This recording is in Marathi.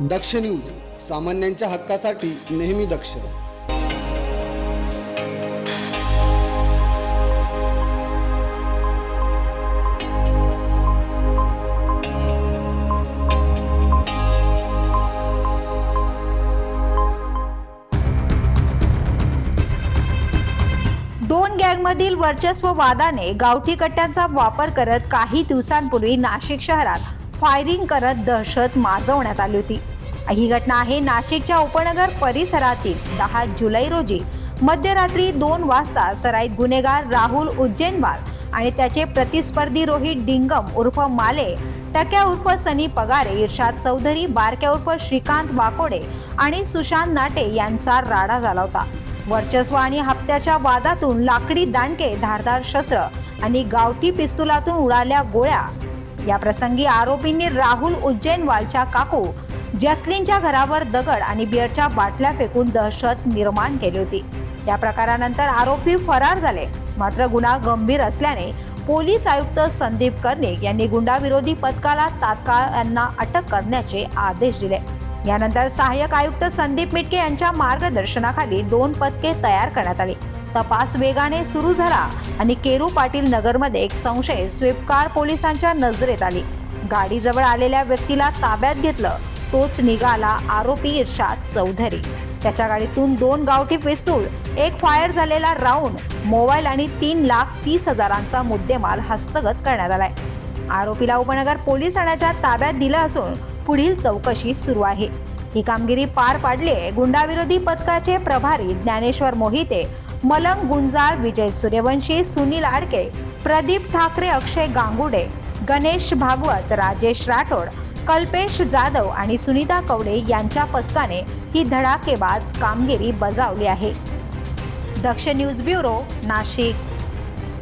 दक्ष न्यूज सामान्यांच्या हक्कासाठी नेहमी दक्ष. दोन गँगमधील वर्चस्व वादाने गावठी कट्ट्यांचा वापर करत काही दिवसांपूर्वी नाशिक शहरात फायरिंग करत दहशत माजवण्यात आली होती. ही घटना आहे नाशिकच्या उपनगर परिसरातील दहा जुलै रोजी मध्यरात्री दोन वाजता सराईत गुन्हेगार राहुल उज्जैनवाल आणि त्याचे प्रतिस्पर्धी रोहित डिंगम उर्फ माले टक्या उर्फ सनी पगारे इर्षाद चौधरी बारक्या उर्फ श्रीकांत वाकोडे आणि सुशांत नाटे यांचा राडा झाला होता. वर्चस्व आणि हप्त्याच्या वादातून लाकडी दांडके धारदार शस्त्र आणि गावठी पिस्तुलातून उडाल्या गोळ्या या प्रसंगी आरोपींनी राहुल उज्जैनवालच्या काकू जसलीनच्या घरावर दगड आणि बिअरच्या बाटल्या फेकून दहशत निर्माण केली होती. या प्रकारानंतर आरोपी फरार झाले. मात्र गुन्हा गंभीर असल्याने पोलीस आयुक्त संदीप कर्णिक यांनी गुंडाविरोधी पथकाला तात्काळ यांना अटक करण्याचे आदेश दिले. यानंतर सहाय्यक आयुक्त संदीप मिटके यांच्या मार्गदर्शनाखाली दोन पथके तयार करण्यात आली. तपास वेगाने सुरू झाला आणि केरू पाटील नगरमध्ये एक संशय स्विफ्ट पोलिसांच्या नजरेत आली. गाडीजवळ आलेल्या व्यक्तीला ताब्यात घेतलं तोच निघाला आरोपी इर्षाद चौधरी. त्याच्या गाडीतून दोन गावठी पिस्तूल एक फायर झालेला राऊंड मोबाईल आणि तीन लाख तीस हजारांचा मुद्देमाल हस्तगत करण्यात आलाय. आरोपीला उपनगर पोलीस ठाण्याच्या ताब्यात दिलं असून पुढील चौकशी सुरू आहे. ही कामगिरी पार पाडले आहे. गुंडाविरोधी पथकाचे प्रभारी ज्ञानेश्वर मोहिते मलंग गुंजाळ विजय सूर्यवंशी सुनील आडके प्रदीप ठाकरे अक्षय गांगुडे गणेश भागवत राजेश राठोड कल्पेश जाधव आणि सुनीता कवडे यांच्या पथकाने ही धडाकेबाज कामगिरी बजावली आहे. Daksh news bureau Nashik.